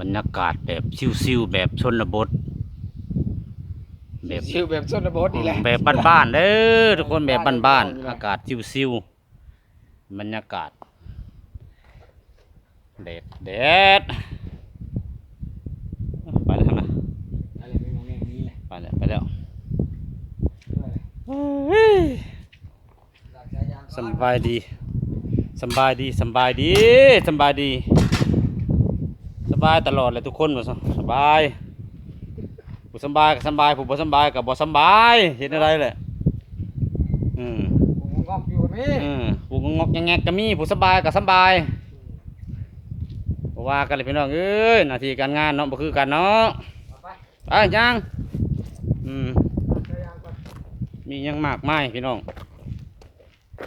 บรรยากาศแบบซิวๆแบบชนบท แบบชิวแบบชนบทนี่แหละแบบบ้านๆเด้อทุกคนแบบบ้านๆอากาศซิวๆบรรยากาศแดดแดดไปแล้วนะอะไรไม่มองแง่นี้แหละไปแล้วไปแล้วจากสายยางสำบายดี สำบายดีสำบายดีสำบายดี สบายตลอดเลยทุกคนบ่สบายผู้สำบายก็สำบายผู้บ่สำบายก็บ่สำบายเห็นอะไรแหละอืมผมงอกอยู่นี่อืมผู้งอกแงกๆก็มีผู้สบายก็สำบายบ่ว่ากันเลยพี่น้องเอ้ยหน้าที่การงานเนาะบ่คือกันเนาะเอาไปเอ้ยยังอืมจากสายยางก่อนมีหยังมากมายพี่น้อง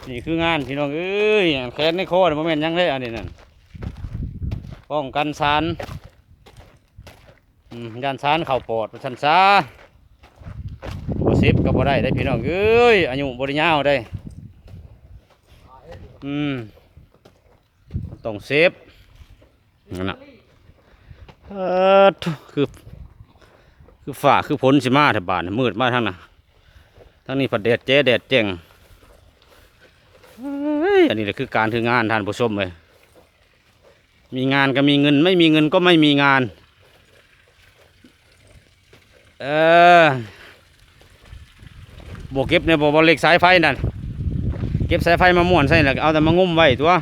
นี่คืองานพี่น้องเอ้ยแขนในคอนี่บ่แมนยังเลยอันนี้นั่นป้องกันสารยันสารเข้าปอดชันซาบ่เซฟก็บ่ได้ได้พี่น้องเอ้ยอายุบ่ได้ยาวได้อืมต้องเซฟนั่นนะเออคือคือฝ่าคือฝนสิมาแถวบ้านมืดมาทางน่ะทางนี้ผัดแดดเจ๊แดดเจ๋ง อันนี้แหละคือการคืองานท่านผู้ชมเลยมีงานก็มีเงิน ไม่มีเงินก็ไม่มีงาน เออบวกเก็บในบ่บ่เหล็กสายไฟนั่นเก็บสายไฟมาม่วนใส่แล้วเอาแต่มางุ้มไว้ตัว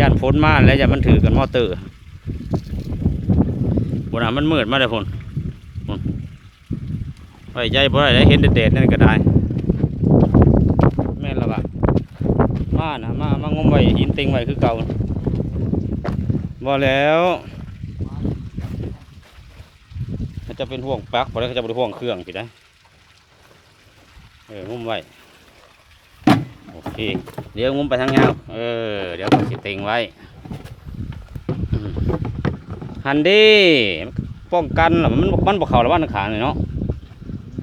ย่านฝนมาแล้วอย่ามันถือกันมอเตอร์บนน่ะมันมืดมาเลยพนพนไว้ใจบ่ได้ได้เห็นแดดๆนั่นก็ได้ แม่นและบะ มานะมามางุ้มไว้หินติงไว้คือเก่าบ่แล้วเขาจะเป็นห่วงปลั๊กบ่ได้เขาจะเป็นห่วงเครื่องสิได้เอองุ้มไว้โอเคเดี๋ยวงุ้มไปทางยาวเออเดี๋ยวก็สิเต็งไว้อืมหันดีป้องกันหรอมันมันบอกเขาแล้วว่านักขาเลยเนาะ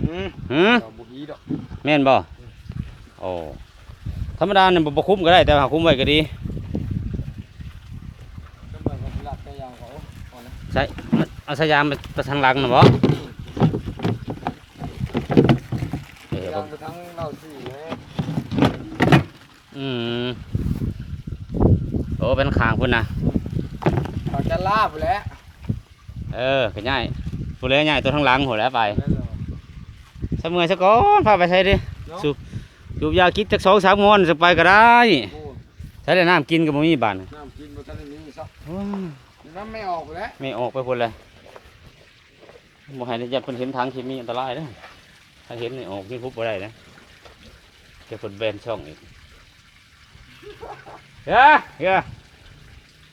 อืมหืมเอาบุหีดอกแม่นบ่โอ้ ธรรมดาเนี่ยบ่คุ้มก็ได้แต่หาคุ้มไว้ก็ดีก็เหมือนกับหลักสายยางเขาก่อนนะใช่เอาสายยามไปทางหลังนะบ่เออยางไปทั้งเราสี่เลยอืมโอ้เป็นขางพุ่นนะเขาจะลาบแล้วเออก็ง่ายผู้เลี้ยงง่ายตัวทางหลังหัวแล้วไปนั่นเหรอสมือซะก่อนพาไปใช้ดิเนาะสูบ สูบยาคิดจักสองสามงอนสักไปก็ได้โอ้ใช้แต่น้ำกินก็บ่มีบานน้ำกินบ่ทันได้มีซักโอ้ยน้ำไม่ออกแล้วไม่ออกไปพุ่นเลยบ่ให้ได้ยัดเพิ่นเห็นทางเคมีอันตรายเด้อถ้าเห็นนี่ออกกินพุบบ่ได้นะเดี๋ยวเพิ่นแบนช่องอีกเฮ้ยเฮ้ย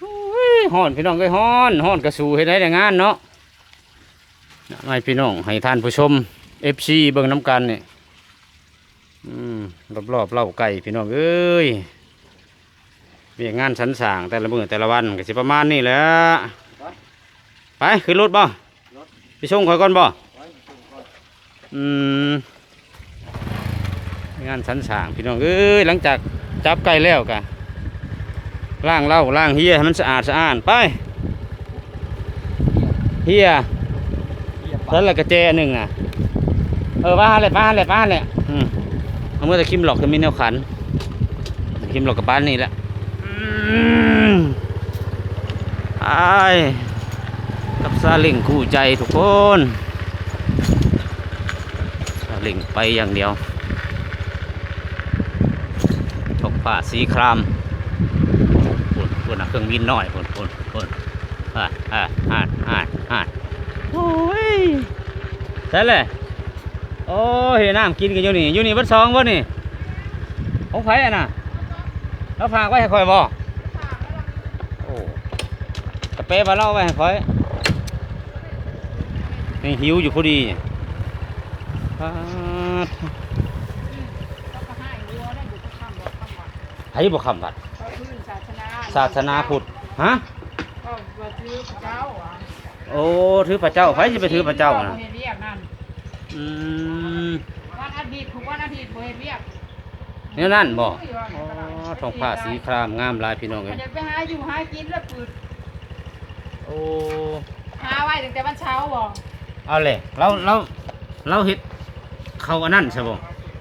โอ้ยฮ้อนพี่น้องเอ้ยฮ้อนฮ้อนกระสูเฮ็ดได้แต่งานเนาะให้พี่น้องให้ท่านผู้ชม FC เบิ่งน้ำกันนี่ อืมรอบๆเล่าไก่พี่น้องเอ้ยเวียกงานสันสร้างแต่ละมื้อแต่ละวันก็สิประมาณนี้แหละไปขึ้นรถบ่ไปส่งข่อยก่อนบ่ไว้ส่งก่อนอืมงานสันสร้างพี่น้องเอ้ยหลังจากจับไก่แล้วกะล้างเหล้าล้างเฮียให้มันสะอาดสะอ้านไปเฮียเหยียบแล้วละกระเจอันหนึ่งอะเออว่าเลยป้าเลยป้าเลยอืม เอาเมื่อตะคิมหลอกจะมีแนวขันตะคิมหลอกกับบ้านนี่แหละอืมไอ้ายกับซาเลิงคู่ใจทุกคนซาเลิงไปอย่างเดียวตกผ้าสีครามปุ่นปุ่นนะเครื่องบินน้อยปุ่นปุ่นปุ่นอ่าอ่าอ่าอ่าอ่าโอ้ยใช่เลย โอ้ยเห็นน้ำกินกันอยู่นี่อยู่นี่เบัดซองบ่นี่ของไผอะน่ะแล้วฝากไว้ให้คอยบ่โอ้กระเป๊ะมาเล่าไว้ให้คอยยังหิวอยู่พอดีปาดแล้วก็ให้วัวได้บุกคำบอกคำว่าไผบ่คำบัดเขาพื้นศาสนาศาสนาพุทธฮะก็ว่าถือพระเจ้าอะโอ้ถือพระเจ้าไผสิไปถือพระเจ้าบ่น่ะ อืมวันอาทิตย์ทุกวันอาทิตย์บ่เฮ็ดเวียกเนี่ยนั่นบ่อ๋อ๋อทองผ้าสีครามงามหลายพี่น้องเอ้ยจะไปหาอยู่หากินแล้วปืดโอ้หาไว้ตั้งแต่วันเช้าบ่เอาเลยเราเราเราเฮ็ดเขาอันนั้นใช่บ่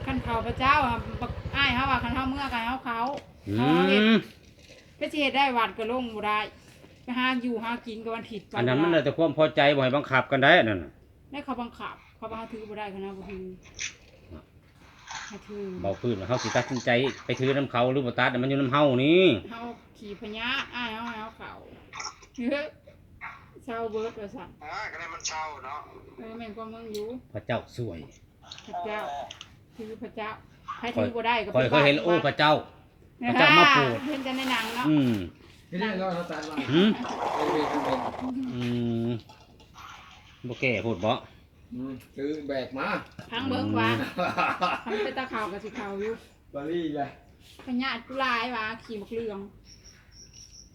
คันเขาพระเจ้าอะบักอ้ายเฮาว่าคันเฮาเมื่อกันเฮาเขาอืเฮาเฮ็ดมไปสิเฮ็ดได้วัดก็ลงบ่ได้ไปหาอยู่หากินก็วันผิดอันนั้นมันแล้วแต่ความพอใจบ่ให้บังคับกันได้อันนั้นน่ะ ได้เขาบังคับ เขาบังคับถือบ่ได้คณะบ่ถือให้ถือเบาพื้นแล้วเฮาสิตัดสินใจ ไปถือน้ำเขาหรือบ่ตัดน่ะมันอยู่น้ำเฮานี่เฮาขี่พญาอ้ายเฮาให้เฮาเขาเฮ้ยเช้าเบิดว่าซั่นอ่าก็ได้มันเช่าเนาะเออแม่นกว่ามึงอยู่พระเจ้าสวยพระเจ้าถือพระเจ้าใครถือบ่ได้ก็คอยเคยเห็นโอ้พระเจ้า พระเจ้ามาโปรด เห็นแต่ในหนังเนาะอืมที่นี่เราเราตัดมาหืมไอ้เวรเป็น อืมบ่แก่พูดบ่ อืมซื้อแบกมาพังเบิ่งว่าทำเป็นตาขาวกับสีขาวอยู่บาลี่เลยพญาตุลายว่าขี่มักเรือง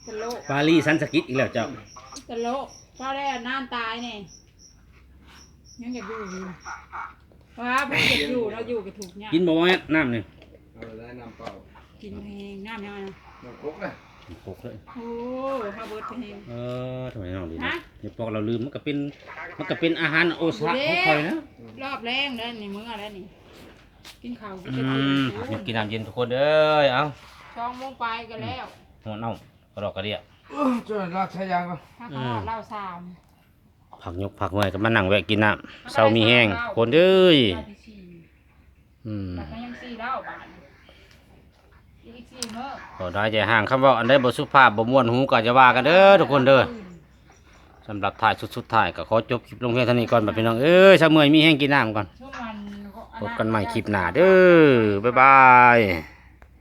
ตะโลกปารีสันสกิตอีกแล้วเจ้าตะโลกก็ได้น่านตายเนี่ยยังอยากอยู่อยู่ว่าเพิ่นอยากอยู่เราอยู่กับถูกเนี่ยกินบ่แม่นน้ำนี่เอาได้น้ำเปล่ากินเพลงน้ำยังไงนะน้ำคุกนะปกเลยโอ้ข้าวเบิร์ดเพลงเออทำไมน้องดีนะฮะ เดี๋ยวปอกเราลืมมันก็เป็นมันก็เป็นอาหารโอชะของคอยนะรอบแรงแล้วนี่มื้อแล้วนี่กินข้าวกินอืข้าวมอยากกินน้ำเย็นทุกคนเอ้ยเอาช่องโมงไปกันแล้วหัวเน่ากระดอกกระเดียจนรักใช้ยางก็ถ้าเขาหอดเหล้าสามผักยกผักเมื่อยก็มานั่งแวะกินน้ำเศร้ามีแห้งคนเอ้ยได้ที่สี่อืมแต่ก็ยังสี่เหล้าบาทอีกสี่เมื่อก็ได้ใจห่างคำว่าอันใดบ่สุภาพบ่ม่วนหูก็จะว่ากันเด้อทุกคนเด้อ สำหรับถ่ายสุดสุดท้ายก็ขอจบคลิปลงเพียงเท่านี้ก่อนบัดพี่น้องเอ้ยเช้าเมื่อยมีแห้งกินน้ำก่อนช่วงวันพบกันใหม่คลิปหน้าเด้อบ๊ายบาย